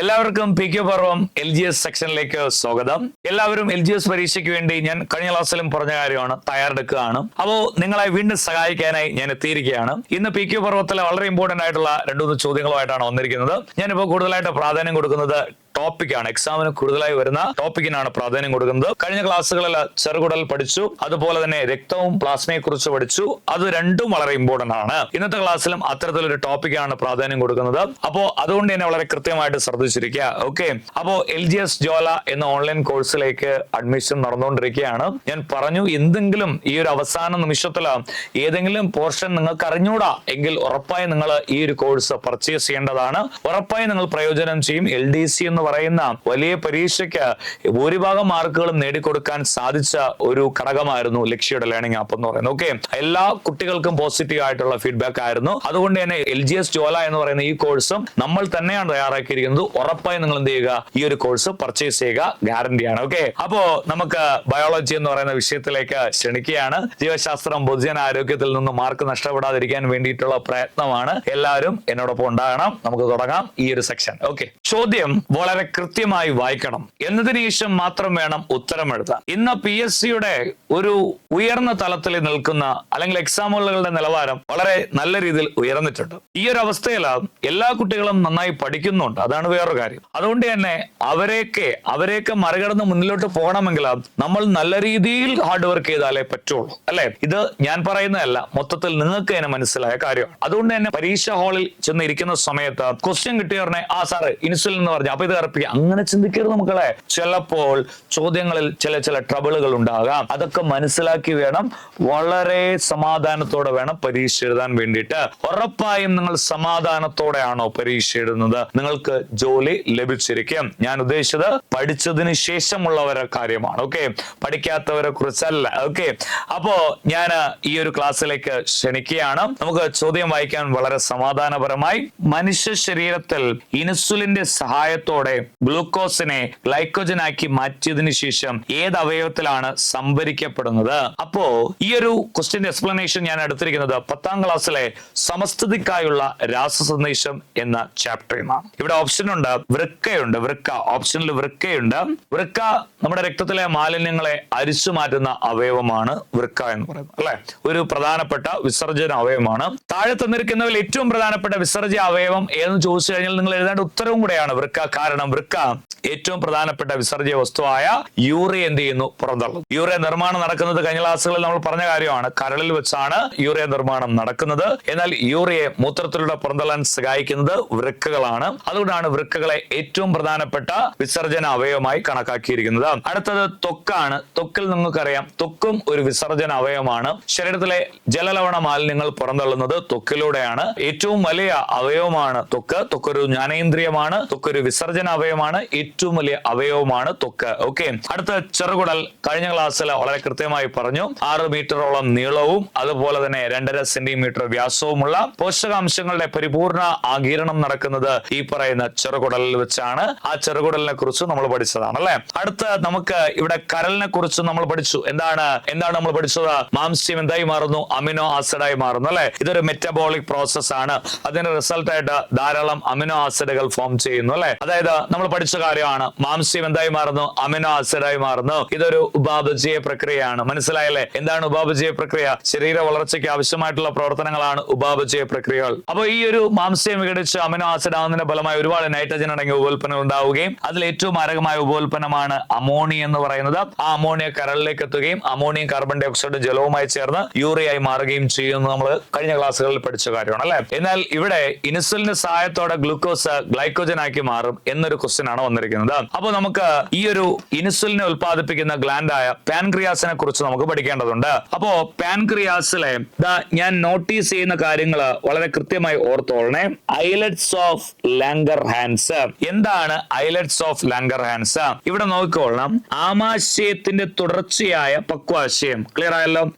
എല്ലാവർക്കും P K പർവം L G S സെക്ഷനിലേക്ക് സ്വാഗതം. എല്ലാവരും എൽ ജി എസ് പരീക്ഷയ്ക്ക് വേണ്ടി ഞാൻ കഴിഞ്ഞ ക്ലാസ്സിലും പറഞ്ഞ കാര്യമാണ് തയ്യാറെടുക്കുകയാണ്. അപ്പോൾ നിങ്ങളെ വീണ്ടും സഹായിക്കാനായി ഞാൻ എത്തിയിരിക്കുകയാണ്. ഇന്ന് പി കെ പർവത്തിലെ വളരെ ഇമ്പോർട്ടന്റ് ആയിട്ടുള്ള രണ്ടു മൂന്ന് ചോദ്യങ്ങളുമായിട്ടാണ് വന്നിരിക്കുന്നത്. ഞാനിപ്പോൾ കൂടുതലായിട്ട് പ്രാധാന്യം കൊടുക്കുന്നത് ടോപ്പിക്കാണ് എക്സാമിന് കൂടുതലായി വരുന്ന ടോപ്പിക്കിനാണ് പ്രാധാന്യം കൊടുക്കുന്നത്. കഴിഞ്ഞ ക്ലാസ്സുകളിൽ ചെറുകുടൽ പഠിച്ചു. അതുപോലെ തന്നെ രക്തവും പ്ലാസ്മയെ കുറിച്ച് പഠിച്ചു. അത് രണ്ടും വളരെ ഇമ്പോർട്ടന്റ് ആണ്. ഇന്നത്തെ ക്ലാസ്സിലും അത്തരത്തിലൊരു ടോപ്പിക്കാണ് പ്രാധാന്യം കൊടുക്കുന്നത്. അപ്പോ അതുകൊണ്ട് തന്നെ വളരെ കൃത്യമായിട്ട് ശ്രദ്ധിച്ചിരിക്കുക. ഓക്കെ അപ്പോ എൽ ജി എസ് ജോല എന്ന ഓൺലൈൻ കോഴ്സിലേക്ക് അഡ്മിഷൻ നടന്നുകൊണ്ടിരിക്കുകയാണ്. ഞാൻ പറഞ്ഞു എന്തെങ്കിലും ഈ ഒരു അവസാന നിമിഷത്തിൽ ഏതെങ്കിലും പോർഷൻ നിങ്ങൾക്ക് അറിഞ്ഞൂടാ? എങ്കിൽ ഉറപ്പായും നിങ്ങൾ ഈ ഒരു കോഴ്സ് പർച്ചേസ് ചെയ്യേണ്ടതാണ്. ഉറപ്പായി നിങ്ങൾ പ്രയോജനം ചെയ്യും. എൽ ഡി സി എന്ന് പറയുന്ന വലിയ പരീക്ഷയ്ക്ക് ഭൂരിഭാഗം മാർക്കുകളും നേടിക്കൊടുക്കാൻ സാധിച്ച ഒരു ഘടകമായിരുന്നു ലക്ഷ്യയുടെ ലേണിംഗ് ആപ്പ് എന്ന് പറയുന്നത്. ഓക്കെ എല്ലാ കുട്ടികൾക്കും പോസിറ്റീവ് ആയിട്ടുള്ള ഫീഡ്ബാക്ക് ആയിരുന്നു. അതുകൊണ്ട് തന്നെ എൽ ജി എസ് ജോല എന്ന് പറയുന്ന ഈ കോഴ്സും നമ്മൾ തന്നെയാണ് തയ്യാറാക്കിയിരിക്കുന്നത്. ഉറപ്പായി നിങ്ങൾ എന്ത് ചെയ്യുക? ഈ ഒരു കോഴ്സ് പർച്ചേസ് ചെയ്യുക. ഗ്യാരണ്ടിയാണ് ഓക്കെ അപ്പോ നമുക്ക് ബയോളജി എന്ന് പറയുന്ന വിഷയത്തിലേക്ക് ക്ഷണിക്കുകയാണ്. ജീവശാസ്ത്രം പൊതുജന ആരോഗ്യത്തിൽ നിന്ന് മാർക്ക് നഷ്ടപ്പെടാതിരിക്കാൻ വേണ്ടിയിട്ടുള്ള പ്രയത്നമാണ് എല്ലാവരും എന്നോടൊപ്പം ഉണ്ടാകണം. നമുക്ക് തുടങ്ങാം ഈ ഒരു സെക്ഷൻ ഓക്കെ ചോദ്യം വളരെ കൃത്യമായി വായിക്കണം. എന്നതിന് ശേഷം മാത്രം വേണം ഉത്തരം എഴുതാൻ ഇന്ന് പി എസ് സിയുടെ ഒരു ഉയർന്ന തലത്തിൽ നിൽക്കുന്ന അല്ലെങ്കിൽ എക്സാമുകളുടെ നിലവാരം വളരെ നല്ല രീതിയിൽ ഉയർന്നിട്ടുണ്ട്. ഈ ഒരു അവസ്ഥയിൽ എല്ലാ കുട്ടികളും നന്നായി പഠിക്കുന്നുണ്ട്. അതാണ് വേറൊരു കാര്യം. അതുകൊണ്ട് തന്നെ അവരെയൊക്കെ അവരെയൊക്കെ മറികടന്ന് മുന്നിലോട്ട് പോകണമെങ്കിൽ നമ്മൾ നല്ല രീതിയിൽ ഹാർഡ് വർക്ക് ചെയ്താലേ പറ്റുള്ളൂ. അല്ലെ? ഇത് ഞാൻ പറയുന്നതല്ല. മൊത്തത്തിൽ നിങ്ങൾക്ക് തന്നെ മനസ്സിലായ കാര്യമാണ്. അതുകൊണ്ട് തന്നെ പരീക്ഷ ഹാളിൽ ചെന്ന് ഇരിക്കുന്ന സമയത്ത് ക്വസ്റ്റ്യൻ കിട്ടിയവരുടെ ആ സാറ് ഇൻസുലിൻ എന്ന് പറഞ്ഞു. അപ്പൊ ഇത് കറപ്പിക്കുക അങ്ങനെ ചിന്തിക്കരുത് മക്കളെ. ചിലപ്പോൾ ചോദ്യങ്ങളിൽ ചില ചില ട്രബിളുകൾ ഉണ്ടാകാം. അതൊക്കെ മനസ്സിലാക്കി വേണം വളരെ സമാധാനത്തോടെ വേണം പരീക്ഷ എഴുതാൻ വേണ്ടിയിട്ട്. ഉറപ്പായും നിങ്ങൾ സമാധാനത്തോടെയാണോ പരീക്ഷ എഴുതുന്നത്? നിങ്ങൾക്ക് ജോലി ലഭിച്ചിരിക്കും. ഞാൻ ഉദ്ദേശിച്ചത് പഠിച്ചതിന് ശേഷമുള്ളവരെ കാര്യമാണ്. ഓക്കെ? പഠിക്കാത്തവരെ കുറിച്ചല്ല. ഓക്കെ? അപ്പോ ഞാൻ ഈ ഒരു ക്ലാസ്സിലേക്ക് ക്ഷണിക്കുകയാണ്. നമുക്ക് ചോദ്യം വായിക്കാൻ വളരെ സമാധാനപരമായി. മനുഷ്യ ശരീരത്തിൽ ഇൻസുലിന്റെ സഹായത്തോടെ ഗ്ലൂക്കോസിനെ ഗ്ലൈക്കോജനാക്കി മാറ്റിയതിനു ശേഷം ഏത് അവയവത്തിലാണ് സംഭരിക്കപ്പെടുന്നത്? അപ്പോ ഈ ഒരു ക്വസ്റ്റ്യൻ എക്സ്പ്ലനേഷൻ ഞാൻ എടുത്തിരിക്കുന്നത് പത്താം ക്ലാസ്സിലെ സമസ്ഥിതിക്കായുള്ള രാസസന്ദേശം എന്ന ചാപ്റ്ററിൽ നിന്നാണ് ഇവിടെ ഓപ്ഷൻ ഉണ്ട് വൃക്കയുണ്ട്. വൃക്ക ഓപ്ഷനിൽ വൃക്കയുണ്ട്. വൃക്ക നമ്മുടെ രക്തത്തിലെ മാലിന്യങ്ങളെ അരിച്ചു മാറ്റുന്ന അവയവമാണ് വൃക്ക എന്ന് പറയുന്നത് അല്ലെ? ഒരു പ്രധാനപ്പെട്ട വിസർജന അവയവമാണ്. താഴെ തന്നിരിക്കുന്നതിൽ ഏറ്റവും പ്രധാനപ്പെട്ട വിസർജ്യ അവയവം ഏതെന്ന് ചോദിച്ചു കഴിഞ്ഞാൽ നിങ്ങൾ എഴുതേണ്ട ഉത്തരവും കൂടെയാണ് വൃക്ക കാരണം വൃക്ക ഏറ്റവും പ്രധാനപ്പെട്ട വിസർജ്യ വസ്തുവായ യൂറിയ എന്ത് ചെയ്യുന്നു? പുറന്തള്ളുന്നു. യൂറിയ നിർമ്മാണം നടക്കുന്നത് കഴിഞ്ഞ ക്ലാസ്സുകളിൽ നമ്മൾ പറഞ്ഞ കാര്യമാണ്. കരളിൽ വെച്ചാണ് യൂറിയ നിർമ്മാണം നടക്കുന്നത്. എന്നാൽ യൂറിയെ മൂത്രത്തിലൂടെ പുറന്തള്ളാൻ സഹായിക്കുന്നത് വൃക്കകളാണ്. അതുകൊണ്ടാണ് വൃക്കകളെ ഏറ്റവും പ്രധാനപ്പെട്ട വിസർജന അവയവമായി കണക്കാക്കിയിരിക്കുന്നത്. അടുത്തത് തൊക്കാണ്. തൊക്കിൽ നിങ്ങൾക്കറിയാം തൊക്കും ഒരു വിസർജന അവയവമാണ്. ശരീരത്തിലെ ജലലവണ മാലിന്യങ്ങൾ പുറന്തള്ളുന്നത് തൊക്കിലൂടെയാണ്. ഏറ്റവും വലിയ അവയവമാണ് ത്വക്ക് ത്വക്കൊരു ജ്ഞാനേന്ദ്രിയമാണ്. ത്വക്കൊരു വിസർജന അവയവമാണ്. ഏറ്റവും വലിയ അവയവമാണ് ത്വക്ക് ഓക്കെ അടുത്ത ചെറുകുടൽ കഴിഞ്ഞ ക്ലാസ്സിൽ വളരെ കൃത്യമായി പറഞ്ഞു. ആറ് മീറ്ററോളം നീളവും അതുപോലെ തന്നെ രണ്ടര സെന്റിമീറ്റർ വ്യാസവുമുള്ള പോഷകാംശങ്ങളുടെ പരിപൂർണ ആകിരണം നടക്കുന്നത് ഈ പറയുന്ന ചെറുകുടലിൽ വെച്ചാണ്. ആ ചെറുകുടലിനെ കുറിച്ച് നമ്മൾ പഠിച്ചതാണ് അല്ലെ? അടുത്ത നമുക്ക് ഇവിടെ കരലിനെ കുറിച്ച് നമ്മൾ പഠിച്ചു. എന്താണ്? എന്താണ് നമ്മൾ പഠിച്ചത്? മാംസ്യം എന്തായി മാറുന്നു? അമിനോ ആസിഡായി മാറുന്നു അല്ലെ? ഇതൊരു മെറ്റബോളിക് പ്രോസസ് ആണ്. അതിന്റെ റിസൾട്ടായിട്ട് ധാരാളം അമിനോ ആസിഡുകൾ ഫോം ചെയ്യുന്നു അല്ലെ? അതായത് നമ്മൾ പഠിച്ച കാര്യമാണ് മാംസ്യം എന്തായി മാറുന്നു? അമിനോ ആസിഡായി മാറുന്നു. ഇതൊരു ഉപാപചയ പ്രക്രിയയാണ്. മനസ്സിലായല്ലേ? എന്താണ് ഉപാപചയ പ്രക്രിയ? ശരീര വളർച്ചയ്ക്ക് ആവശ്യമായിട്ടുള്ള പ്രവർത്തനങ്ങളാണ് ഉപാപചയ പ്രക്രിയകൾ. അപ്പൊ ഈ ഒരു മാംസ്യം വിഘടിച്ച് അമിനോ ആസിഡ് ആവുന്നതിന്റെ ഫലമായി ഒരുപാട് നൈട്രജൻ അടങ്ങിയ ഉപോൽപ്പന്നങ്ങൾ ഉണ്ടാവുകയും അതിൽ ഏറ്റവും മാരകമായ ഉപോൽപ്പന്നമാണ് അമോണിയ എന്ന് പറയുന്നത്. ആ അമോണിയ കരളിലേക്ക് എത്തുകയും അമോണിയം കാർബൺ ഡൈ ഓക്സൈഡ് ജലവുമായി ചേർന്ന് യൂറിയായി മാറുകയും ചെയ്യുന്നു നമ്മൾ കഴിഞ്ഞ ക്ലാസ്സുകളിൽ പഠിച്ച കാര്യമാണ് അല്ലെ? എന്നാൽ ഇവിടെ ഇൻസുലിന്റെ സഹായത്തോടെ ഗ്ലൂക്കോസ് ഗ്ലൈക്കോജൻ ആക്കി മാറും എന്നൊരു ക്വസ്റ്റ്യൻ ആണ് വന്നിരിക്കുന്നത്. അപ്പോൾ നമുക്ക് ഈ ഒരു ഇൻസുലിനെ ഉൽപ്പാദിപ്പിക്കുന്ന ഗ്ലാൻഡായ പാൻക്രിയാസിനെ കുറിച്ച് നമുക്ക് പഠിക്കേണ്ടതുണ്ട്. അപ്പോ പാൻക്രിയാസിലെ ഞാൻ നോട്ടീസ് ചെയ്യുന്ന കാര്യങ്ങൾ വളരെ കൃത്യമായി ഓർത്തോളണേ. ഐലറ്റ്സ് ഓഫ് ലാംഗർ ഹാൻസ് എന്താണ് ഐലറ്റ്സ് ഓഫ് ലാംഗർ ഹാൻസ് ഇവിടെ നോക്കിക്കൊള്ളണം ആമാശയത്തിന്റെ തുടർച്ചയായ പക്വാശയം. ക്ലിയർ ആയല്ലോ?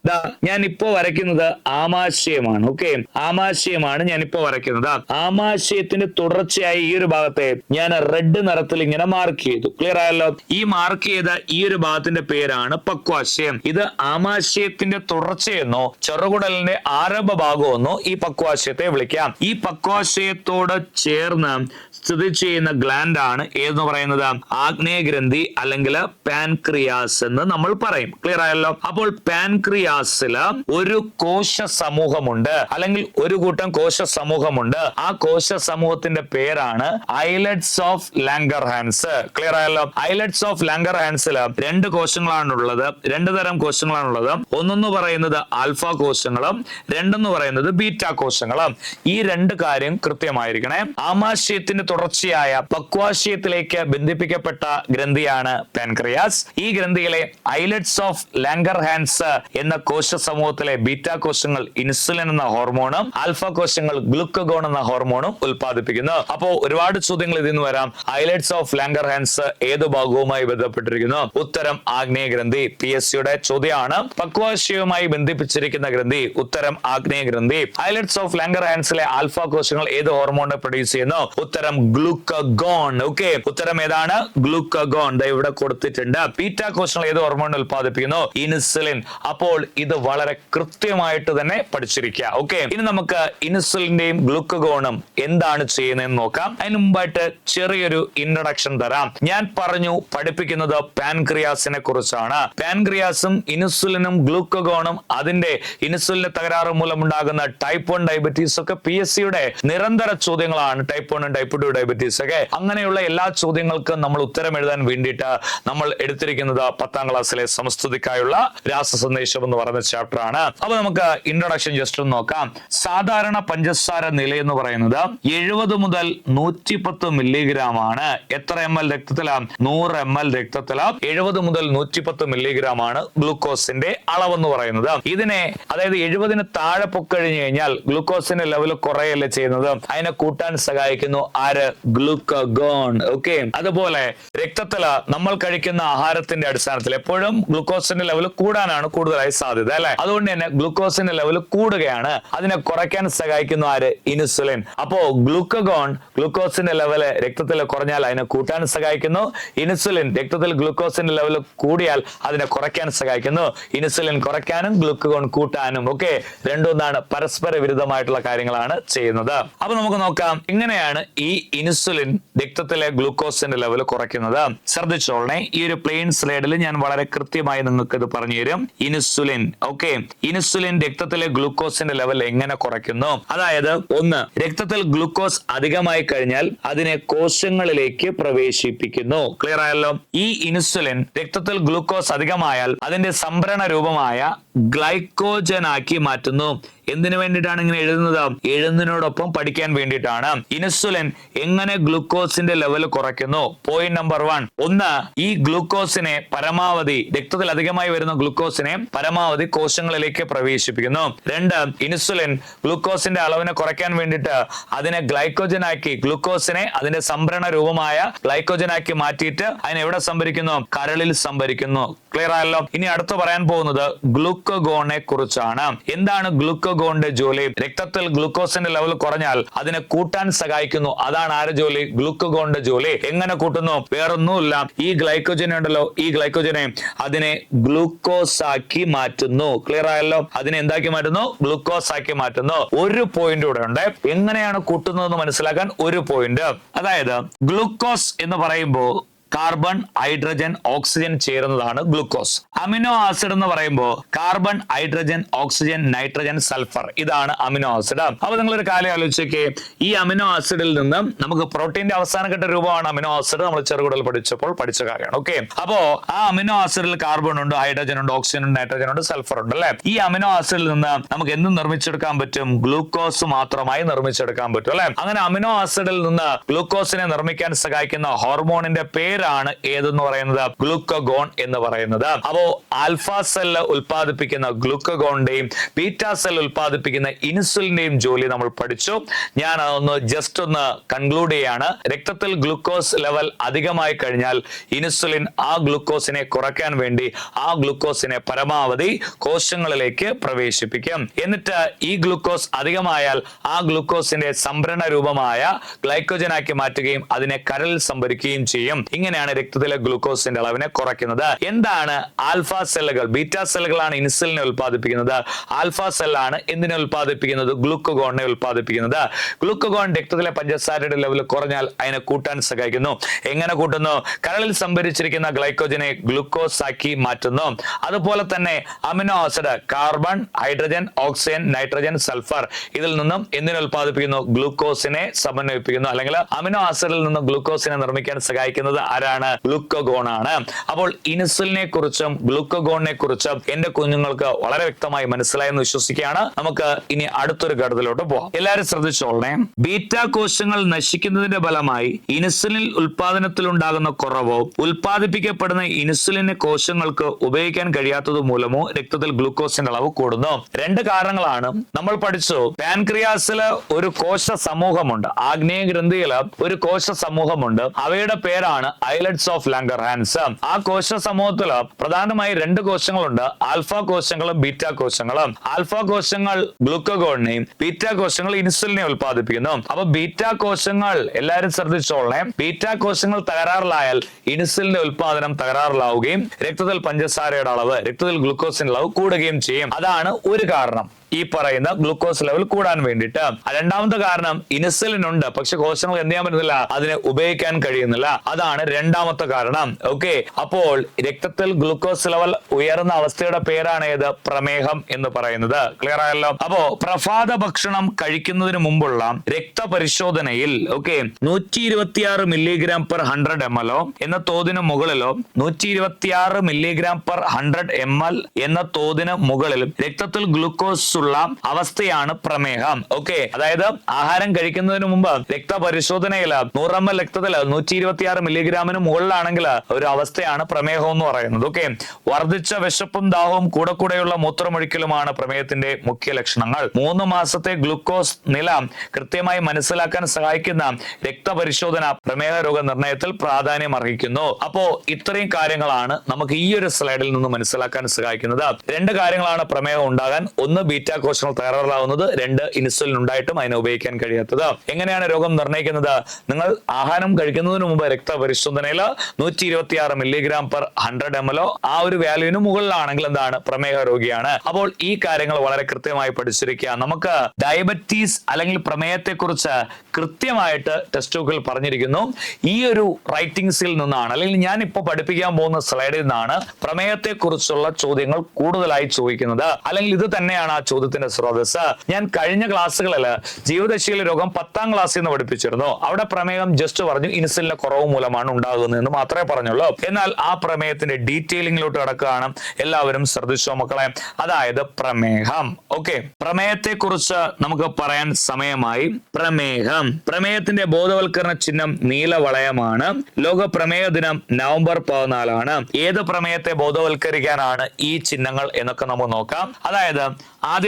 ഞാൻ ഇപ്പോ വരയ്ക്കുന്നത് ആമാശയമാണ്. ഓക്കെ ആമാശയമാണ് ഞാൻ ഇപ്പോ വരയ്ക്കുന്നത്. ആമാശയത്തിന്റെ തുടർച്ചയായ ഈ ഒരു ഭാഗത്തെ ഞാൻ റെഡ് നിറത്തിൽ ഇങ്ങനെ ഇങ്ങനെ മാർക്ക് ചെയ്തു. ക്ലിയർ ആയല്ലോ? ഈ മാർക്ക് ചെയ്ത ഈ ഒരു ഭാഗത്തിന്റെ പേരാണ് പക്വാശയം. ഇത് ആമാശയത്തിന്റെ തുടർച്ചയെന്നോ ചെറുകുടലിന്റെ ആരംഭ ഭാഗമെന്നോ ഈ പക്വാശയത്തെ വിളിക്കാം. ഈ പക്വാശയത്തോട് ചേർന്ന് സ്ഥിതി ചെയ്യുന്ന ഗ്ലാൻഡ് ആണ് ഏതെന്ന് പറയുന്നത്? ആഗ്നേയഗ്രന്ഥി അല്ലെങ്കിൽ പാൻക്രിയാസ് എന്ന് നമ്മൾ പറയും. ക്ലിയർ ആയല്ലോ? അപ്പോൾ പാൻക്രിയാസിൽ ഒരു കോശ സമൂഹമുണ്ട്. അല്ലെങ്കിൽ ഒരു കൂട്ടം കോശ സമൂഹമുണ്ട്. ആ കോശ സമൂഹത്തിന്റെ പേരാണ് islets of Langerhans clear ആയല്ലോ? ഐലറ്റ്സ് ഓഫ് ലങ്കർ ഹാൻസിൽ രണ്ട് കോശങ്ങളാണുള്ളത്. രണ്ട് തരം കോശങ്ങളാണുള്ളത്. ഒന്നെന്ന് പറയുന്നത് ആൽഫ കോശങ്ങളും രണ്ടെന്ന് പറയുന്നത് ബീറ്റ കോശങ്ങളും. ഈ രണ്ട് കാര്യം കൃത്യമായിരിക്കണേ. ആമാശയത്തിന്റെ തുടർച്ചയായ പക്വാശയത്തിലേക്ക് ബന്ധിപ്പിക്കപ്പെട്ട ഗ്രന്ഥിയാണ് പാൻക്രിയാസ് ഈ ഗ്രന്ഥിയിലെ ഐലറ്റ്സ് ഓഫ് ലങ്കർ ഹാൻസ് എന്ന കോശ സമൂഹത്തിലെ ബീറ്റ കോശങ്ങൾ ഇൻസുലിൻ എന്ന ഹോർമോണും ആൽഫ കോശങ്ങൾ ഗ്ലുക്കഗോൺ എന്ന ഹോർമോണും ഉൽപ്പാദിപ്പിക്കുന്നു. അപ്പോ ഒരുപാട് ചോദ്യങ്ങൾ ഇതിൽ നിന്ന് വരാം. ഐലറ്റ്സ് ഓഫ് ലാംഗർ ഹാൻസ് ഏത് ഭാഗവുമായി ബന്ധപ്പെട്ടിരിക്കുന്നു? ഉത്തരം ആഗ്നേയ ഗ്രന്ഥി പി എസ് സിയുടെ ചോദ്യമാണ്. പക്വാശയവുമായി ബന്ധിപ്പിച്ചിരിക്കുന്ന ഗ്രന്ഥി ഉത്തരം ആഗ്നേയ ഗ്രന്ഥി. ഹൈലൈറ്റ്സ് ഓഫ് ഫ്ലാങ്കർ ഹാൻസിലെ ആൽഫ കോശങ്ങൾ ഏത് ഹോർമോൺ പ്രൊഡ്യൂസ് ചെയ്യുന്നു? ഉത്തരം ഗ്ലൂക്കഗോൺ ഓക്കെ ഉത്തരം ഏതാണ്? ഗ്ലൂക്കഗോൺ ഇവിടെ കൊടുത്തിട്ടുണ്ട്. പീറ്റ കോശങ്ങൾ ഏത് ഹോർമോൺ ഉൽപ്പാദിപ്പിക്കുന്നു? ഇൻസുലിൻ. അപ്പോൾ ഇത് വളരെ കൃത്യമായിട്ട് തന്നെ പഠിച്ചിരിക്കുക. ഓക്കെ ഇനി നമുക്ക് ഇൻസുലിന്റെയും ഗ്ലൂക്കഗോണും എന്താണ് ചെയ്യുന്നതെന്ന് നോക്കാം. അതിന് മുമ്പായിട്ട് ചെറിയൊരു ഇൻട്രൊഡക്ഷൻ തരാം. ഞാൻ പറഞ്ഞു പഠിപ്പിക്കുന്നത് പാൻക്രിയാസിനെ കുറിച്ചാണ്. പാൻക്രിയാസും ഇൻസുലിനും ഗ്ലൂക്കഗോണും അതിന്റെ ഇൻസുലിന്റെ തകരാറ് മൂലമുണ്ടാകുന്ന ടൈപ്പ് വൺ ഡയബറ്റീസ് ഒക്കെ പി എസ് സിയുടെ നിരന്തര ചോദ്യങ്ങളാണ്. Type one type two diabetes ഒക്കെ. അങ്ങനെയുള്ള എല്ലാ ചോദ്യങ്ങൾക്കും നമ്മൾ ഉത്തരം എഴുതാൻ വേണ്ടിയിട്ട് നമ്മൾ എടുത്തിരിക്കുന്നത് പത്താം ക്ലാസ്സിലെ സംസ്കൃതിക്കായുള്ള രാസ സന്ദേശം എന്ന് പറയുന്ന ചാപ്റ്റർ ആണ്. അപ്പൊ നമുക്ക് ഇൻട്രൊഡക്ഷൻ ജസ്റ്റ് ഒന്ന് നോക്കാം. സാധാരണ പഞ്ചസാര നില എന്ന് പറയുന്നത് എഴുപത് മുതൽ നൂറ്റിപ്പത്ത് മില്ലിഗ്രാം ആണ്. എത്ര എം എൽ രക്തത്തിലാ? നൂറ് എം എൽ രക്തത്തിൽ. എഴുപത് മുതൽ നൂറ്റിപ്പത്ത് മില്ലിഗ്രാം ആണ് ഗ്ലൂക്കോസിന്റെ അളവെന്ന് പറയുന്നത്. ഇതിനെ അതായത് എഴുപതിന് താഴെ പൊക്കഴിഞ്ഞു കഴിഞ്ഞാൽ ഗ്ലൂക്കോസിന്റെ ലെവൽ കുറയല്ലേ ചെയ്യുന്നത്? അതിനെ കൂട്ടാൻ സഹായിക്കുന്നു ആര്? ഗ്ലൂക്കഗോൺ ഓക്കെ അതുപോലെ രക്തത്തിൽ നമ്മൾ കഴിക്കുന്ന ആഹാരത്തിന്റെ അടിസ്ഥാനത്തിൽ എപ്പോഴും ഗ്ലൂക്കോസിന്റെ ലെവൽ കൂടാനാണ് കൂടുതലായി സാധ്യത അല്ലെ? അതുകൊണ്ട് തന്നെ ഗ്ലൂക്കോസിന്റെ ലെവൽ കൂടുകയാണ്. അതിനെ കുറയ്ക്കാൻ സഹായിക്കുന്നു ആര്? ഇൻസുലിൻ അപ്പോ ഗ്ലൂക്കഗോൺ ഗ്ലൂക്കോസിന്റെ ലെവൽ രക്തത്തിൽ കുറഞ്ഞാൽ അതിനെ കൂട്ടാൻ സഹായിക്കുന്നു. ഇൻസുലിൻ രക്തത്തിൽ ഗ്ലൂക്കോസിന്റെ ലെവൽ കൂടിയാൽ അതിനെ കുറയ്ക്കാൻ സഹായിക്കുന്നു. ഇൻസുലിൻ കുറയ്ക്കാനും ഗ്ലൂക്കോൺ കൂട്ടാനും ഒക്കെ രണ്ടൊന്നാണ് പരസ്പര വിരുദ്ധമായിട്ടുള്ള കാര്യങ്ങളാണ് ചെയ്യുന്നത്. അപ്പൊ നമുക്ക് നോക്കാം എങ്ങനെയാണ് ഈ ഇൻസുലിൻ രക്തത്തിലെ ഗ്ലൂക്കോസിന്റെ ലെവൽ കുറയ്ക്കുന്നത്. ശ്രദ്ധിച്ചോളണേ ഈ ഒരു പ്ലെയിൻ സ്ലൈഡിൽ ഞാൻ വളരെ കൃത്യമായി നിങ്ങൾക്ക് ഇത് പറഞ്ഞു തരും. ഇൻസുലിൻ ഓക്കെ ഇൻസുലിൻ രക്തത്തിലെ ഗ്ലൂക്കോസിന്റെ ലെവൽ എങ്ങനെ കുറയ്ക്കുന്നു? അതായത് ഒന്ന് രക്തത്തിൽ ഗ്ലൂക്കോസ് അധികമായി കഴിഞ്ഞാൽ അതിനെ കോശങ്ങളിലേക്ക് പ്രവേശിപ്പിക്കുന്നു. ക്ലിയർ ആയല്ലോ? ഈ ഇൻസുലിൻ രക്തത്തിൽ ഗ്ലൂക്കോസ് അധികമായാൽ അതിന്റെ സംഭരണ രൂപമായ ഗ്ലൈക്കോജൻ ആക്കി മാറ്റുന്നു. എന്തിനു വേണ്ടിയിട്ടാണ് ഇങ്ങനെ എഴുതുന്നത്? എഴുതുന്നതിനോടൊപ്പം പഠിക്കാൻ വേണ്ടിയിട്ടാണ്. ഇൻസുലിൻ എങ്ങനെ ഗ്ലൂക്കോസിന്റെ ലെവൽ കുറയ്ക്കുന്നു? പോയിന്റ് നമ്പർ വൺ ഒന്ന് ഈ ഗ്ലൂക്കോസിനെ പരമാവധി രക്തത്തിൽ അധികമായി വരുന്ന ഗ്ലൂക്കോസിനെ പരമാവധി കോശങ്ങളിലേക്ക് പ്രവേശിപ്പിക്കുന്നു. രണ്ട് ഇൻസുലിൻ ഗ്ലൂക്കോസിന്റെ അളവിനെ കുറയ്ക്കാൻ വേണ്ടിയിട്ട് അതിനെ ഗ്ലൈക്കോജൻ ആക്കി ഗ്ലൂക്കോസിനെ അതിന്റെ സംഭരണ രൂപമായ ഗ്ലൈക്കോജൻ ആക്കി മാറ്റിയിട്ട് അതിനെ എവിടെ സംഭരിക്കുന്നു? കരളിൽ സംഭരിക്കുന്നു. ക്ലിയർ ആയല്ലോ? ഇനി അടുത്ത് പറയാൻ പോകുന്നത് ഗ്ലൂക്കോഗോണെ കുറിച്ചാണ്. എന്താണ് ഗ്ലൂക്കോഗോണിന്റെ ജോലി. രക്തത്തിൽ ഗ്ലൂക്കോസിന്റെ ലെവൽ കുറഞ്ഞാൽ അതിനെ കൂട്ടാൻ സഹായിക്കുന്നു. അതാണ് ആരെ ജോലി? ഗ്ലൂക്കോഗോണിന്റെ ജോലി. എങ്ങനെ കൂട്ടുന്നു? വേറൊന്നുമില്ല. ഈ ഗ്ലൈക്കോജൻ ഉണ്ടല്ലോ ഈ ഗ്ലൈക്കോജനെ അതിനെ ഗ്ലൂക്കോസ് ആക്കി മാറ്റുന്നു. ക്ലിയർ ആയല്ലോ? അതിനെ എന്താക്കി മാറ്റുന്നു? ഗ്ലൂക്കോസ് ആക്കി മാറ്റുന്നു. ഒരു പോയിന്റ് ഇവിടെ ഉണ്ട്. എങ്ങനെയാണ് കൂട്ടുന്നതെന്ന് മനസ്സിലാക്കാൻ ഒരു പോയിന്റ് അതായത് ഗ്ലൂക്കോസ് എന്ന് പറയുമ്പോൾ കാർബൺ ഹൈഡ്രജൻ ഓക്സിജൻ ചേരുന്നതാണ് ഗ്ലൂക്കോസ്. അമിനോ ആസിഡ് എന്ന് പറയുമ്പോൾ carbon hydrogen oxygen nitrogen sulphur. ഇതാണ് അമിനോ ആസിഡ്. അപ്പൊ നിങ്ങൾ ഒരു കാലം ആലോചിച്ചേക്ക്. ഈ അമിനോ ആസിഡിൽ നിന്ന് നമുക്ക് പ്രോട്ടീന്റെ അവസാന ഘട്ട രൂപമാണ് അമിനോ ആസിഡ്. നമ്മൾ ചെറുകുടൽ പഠിച്ചപ്പോൾ പഠിച്ച കാര്യമാണ്. ഓക്കെ? അപ്പോ ആ അമിനോ ആസിഡിൽ കാർബൺ ഉണ്ട് ഹൈഡ്രജൻ ഉണ്ട് ഓക്സിജൻ ഉണ്ട് നൈട്രജൻ ഉണ്ട് സൾഫർ ഉണ്ട് അല്ലെ? ഈ അമിനോ ആസിഡിൽ നിന്ന് നമുക്ക് എന്ത് നിർമ്മിച്ചെടുക്കാൻ പറ്റും? ഗ്ലൂക്കോസ് മാത്രമായി നിർമ്മിച്ചെടുക്കാൻ പറ്റും അല്ലെ? അങ്ങനെ അമിനോ ആസിഡിൽ നിന്ന് ഗ്ലൂക്കോസിനെ നിർമ്മിക്കാൻ സഹായിക്കുന്ന ഹോർമോണിന്റെ പേര് പേരാണ് ഏതെന്ന് പറയുന്നത്? ഗ്ലൂക്കഗോൺ എന്ന് പറയുന്നത്. അപ്പോ ആൽഫ സെല്ല് ഉൽപ്പാദിപ്പിക്കുന്ന ഗ്ലൂക്കഗോണിന്റെയും ബീറ്റ സെൽ ഉൽപ്പാദിപ്പിക്കുന്ന ഇൻസുലിന്റെയും ജോലി നമ്മൾ പഠിച്ചു. ഞാൻ അതൊന്ന് ജസ്റ്റ് ഒന്ന് കൺക്ലൂഡ് ചെയ്യാണ്. രക്തത്തിൽ ഗ്ലൂക്കോസ് ലെവൽ അധികമായി കഴിഞ്ഞാൽ ഇൻസുലിൻ ആ ഗ്ലൂക്കോസിനെ കുറയ്ക്കാൻ വേണ്ടി ആ ഗ്ലൂക്കോസിനെ പരമാവധി കോശങ്ങളിലേക്ക് പ്രവേശിപ്പിക്കും. എന്നിട്ട് ഈ ഗ്ലൂക്കോസ് അധികമായാൽ ആ ഗ്ലൂക്കോസിന്റെ സംഭരണ രൂപമായ ഗ്ലൈക്കോജൻ ആക്കി മാറ്റുകയും അതിനെ കരൽ സംഭരിക്കുകയും ചെയ്യും. ഇങ്ങനെയാണ് രക്തത്തിലെ ഗ്ലൂക്കോസിന്റെ അളവിനെ കുറയ്ക്കുന്നത്? എന്താണ് ആൽഫ സെല്ലുകൾ? ബീറ്റ സെല്ലുകളാണ് ഇൻസുലിനെ ഉൽപ്പാദിപ്പിക്കുന്നത്. ആൽഫ സെല്ലാണ് എന്തിനെ ഉൽപ്പാദിപ്പിക്കുന്നത്? ഗ്ലൂക്കോഗോണിനെ ഉൽപ്പാദിപ്പിക്കുന്നത്. ഗ്ലൂക്കോഗോൺ രക്തത്തിലെ പഞ്ചസാരയുടെ ലെവൽ കുറഞ്ഞാൽ അതിനെ കൂട്ടാൻ സഹായിക്കുന്നു. എങ്ങനെ കൂട്ടുന്നു? കരളിൽ സംഭരിച്ചിരിക്കുന്ന ഗ്ലൈക്കോജനെ ഗ്ലൂക്കോസ് ആക്കി മാറ്റുന്നു. അതുപോലെ തന്നെ amino acid carbon hydrogen oxygen nitrogen sulphur ഇതിൽ നിന്നും എന്തിനെ ഉൽപ്പാദിപ്പിക്കുന്നു? ഗ്ലൂക്കോസിനെ സമന്വയിപ്പിക്കുന്നു. അല്ലെങ്കിൽ അമിനോ ആസിഡിൽ നിന്നും ഗ്ലൂക്കോസിനെ നിർമ്മിക്കാൻ സഹായിക്കുന്നത് ആരാണ്? ഗ്ലൂക്കോഗോൺ ആണ്. അപ്പോൾ ഇൻസുലിനെ കുറിച്ചും ഗ്ലൂക്കോഗോണിനെ കുറിച്ചും എന്റെ കുഞ്ഞുങ്ങൾക്ക് വളരെ വ്യക്തമായി മനസ്സിലായെന്ന് വിശ്വസിക്കുകയാണ്. നമുക്ക് ഇനി അടുത്തൊരു ഘട്ടത്തിലോട്ട് പോവാം. എല്ലാവരും ശ്രദ്ധിച്ചോളണേ. ബീറ്റ കോശങ്ങൾ നശിക്കുന്നതിന്റെ ഫലമായി ഇൻസുലിൻ ഉൽപാദനത്തിൽ ഉണ്ടാകുന്ന കുറവോ ഉൽപാദിപ്പിക്കപ്പെടുന്ന ഇൻസുലിന് കോശങ്ങൾക്ക് ഉപയോഗിക്കാൻ കഴിയാത്തത് മൂലമോ രക്തത്തിൽ ഗ്ലൂക്കോസിന്റെ അളവ് കൂടുന്നു. രണ്ട് കാരണങ്ങളാണ്. നമ്മൾ പഠിച്ചു പാൻക്രിയാസിൽ ഒരു കോശ സമൂഹമുണ്ട്. ആഗ്നേയ ഗ്രന്ഥിയിൽ ഒരു കോശ സമൂഹമുണ്ട്. അവയുടെ പേരാണ് ഐലറ്റ്സ് ഓഫ് ലാംഗർഹാൻസ് ആ കോശ സമൂഹത്തിൽ പ്രധാനമായി രണ്ട് കോശങ്ങളുണ്ട്. ആൽഫ കോശങ്ങളും ബീറ്റ കോശങ്ങളും. ആൽഫ കോശങ്ങൾ ഗ്ലൂക്കോഗോണിനെയും ബീറ്റ കോശങ്ങൾ ഇൻസുലിനെ ഉൽപ്പാദിപ്പിക്കുന്നു. അപ്പൊ ബീറ്റ കോശങ്ങൾ എല്ലാവരും ശ്രദ്ധിച്ചോളണേ. ബീറ്റ കോശങ്ങൾ തകരാറിലായാൽ ഇൻസുലിന്റെ ഉൽപാദനം തകരാറിലാവുകയും രക്തത്തിൽ പഞ്ചസാരയുടെ അളവ് രക്തത്തിൽ ഗ്ലൂക്കോസിന്റെ അളവ് കൂടുകയും ചെയ്യും. അതാണ് ഒരു കാരണം. ഈ പറയുന്ന ഗ്ലൂക്കോസ് ലെവൽ കൂടാൻ വേണ്ടിയിട്ട്. രണ്ടാമത്തെ കാരണം ഇൻസുലിൻ ഉണ്ട്. പക്ഷെ കോശങ്ങൾ എന്ത് ചെയ്യാൻ പറ്റുന്നില്ല? അതിനെ ഉപയോഗിക്കാൻ കഴിയുന്നില്ല. അതാണ് രണ്ടാമത്തെ കാരണം. ഓക്കെ. അപ്പോൾ രക്തത്തിൽ ഗ്ലൂക്കോസ് ലെവൽ ഉയർന്ന അവസ്ഥയുടെ പേരാണ് ഏത്? പ്രമേഹം എന്ന് പറയുന്നത്. ക്ലിയർ ആയല്ലോ? അപ്പോ പ്രഭാത ഭക്ഷണം കഴിക്കുന്നതിന് മുമ്പുള്ള രക്തപരിശോധനയിൽ ഓക്കെ നൂറ്റി ഇരുപത്തിയാറ് milligram per hundred M L എന്ന തോതിന് മുകളിലോ നൂറ്റി ഇരുപത്തിയാറ് milligram per hundred M L എന്ന തോതിന് മുകളിലും രക്തത്തിൽ ഗ്ലൂക്കോസ് ഉള്ള അവസ്ഥയാണ് പ്രമേഹം. ഓക്കെ അതായത് ആഹാരം കഴിക്കുന്നതിന് മുമ്പ് രക്തപരിശോധനയിൽ നൂറ് എം രക്തത്തിൽ നൂറ്റി ഇരുപത്തിയാറ് മില്ലിഗ്രാമിന് മുകളിലാണെങ്കിൽ ഒരു അവസ്ഥയാണ് പ്രമേഹം എന്ന് പറയുന്നത്. ഓക്കെ വർദ്ധിച്ച വിശപ്പും ദാഹവും കൂടെ കൂടെയുള്ള മൂത്രമൊഴിക്കലുമാണ് പ്രമേഹത്തിന്റെ മുഖ്യ ലക്ഷണങ്ങൾ. മൂന്ന് മാസത്തെ ഗ്ലൂക്കോസ് നില കൃത്യമായി മനസ്സിലാക്കാൻ സഹായിക്കുന്ന രക്തപരിശോധന പ്രമേഹ രോഗ നിർണയത്തിൽ പ്രാധാന്യം അർഹിക്കുന്നു. അപ്പോ ഇത്രയും കാര്യങ്ങളാണ് നമുക്ക് ഈ ഒരു സ്ലൈഡിൽ നിന്ന് മനസ്സിലാക്കാൻ സഹായിക്കുന്നത്. രണ്ട് കാര്യങ്ങളാണ് പ്രമേഹം ഉണ്ടാകാൻ. ഒന്ന് ബീറ്റ കോശങ്ങൾ തകരാറിലാവുന്നത് രണ്ട് ഇൻസുലിൻ ഉണ്ടായിട്ടും അതിനെ ഉപയോഗിക്കാൻ കഴിയാത്തത്. എങ്ങനെയാണ് രോഗം നിർണയിക്കുന്നത്? നിങ്ങൾ ആഹാരം കഴിക്കുന്നതിന് മുമ്പ് രക്തപരിശോധനയിൽ നൂറ്റി ഇരുപത്തി ആറ് മില്ലിഗ്രാം പെർ ഹൺഡ്രഡ് എം എൽഒ ആ ഒരു വാല്യൂവിന് മുകളിലാണെങ്കിൽ എന്താണ്? പ്രമേഹ രോഗിയാണ്. അപ്പോൾ ഈ കാര്യങ്ങൾ വളരെ കൃത്യമായി പഠിച്ചിരിക്കുക. നമുക്ക് ഡയബറ്റീസ് അല്ലെങ്കിൽ പ്രമേയത്തെ കുറിച്ച് കൃത്യമായിട്ട് ടെസ്റ്റ് ബുക്കിൽ പറഞ്ഞിരിക്കുന്നു. ഈ ഒരു റൈറ്റിംഗ്സിൽ നിന്നാണ് അല്ലെങ്കിൽ ഞാൻ ഇപ്പോൾ പഠിപ്പിക്കാൻ പോകുന്ന സ്ലൈഡിൽ നിന്നാണ് പ്രമേയത്തെ കുറിച്ചുള്ള ചോദ്യങ്ങൾ കൂടുതലായി ചോദിക്കുന്നത്. അല്ലെങ്കിൽ ഇത് തന്നെയാണ് ആ ചോദ്യത്തിന്റെ സ്രോതസ് ഞാൻ കഴിഞ്ഞ ക്ലാസ്സുകളിൽ ജീവിതശീല രോഗം പത്താം ക്ലാസ്സിൽ നിന്ന് പഠിപ്പിച്ചിരുന്നു. അവിടെ പ്രമേയം ജസ്റ്റ് പറഞ്ഞു ഇൻസുലിന്റെ കുറവ് മൂലമാണ് ഉണ്ടാകുന്നത് എന്ന് മാത്രമേ പറഞ്ഞുള്ളൂ. എന്നാൽ ആ പ്രമേയത്തിന്റെ ഡീറ്റെയിലിംഗിലോട്ട് കിടക്കുകയാണ് എല്ലാവരും ശ്രദ്ധിച്ചോ മക്കളെ? അതായത് പ്രമേഹം. ഓക്കെ. പ്രമേയത്തെ കുറിച്ച് നമുക്ക് പറയാൻ സമയമായി. പ്രമേഹം. പ്രമേയത്തിന്റെ ബോധവൽക്കരണ ചിഹ്നം നീലവളയമാണ്. ലോക പ്രമേയ ദിനം നവംബർ പതിനാലാണ്. ഏത് പ്രമേയത്തെ ബോധവൽക്കരിക്കാനാണ് ഈ ചിഹ്നങ്ങൾ എന്നൊക്കെ നമുക്ക് നോക്കാം. അതായത്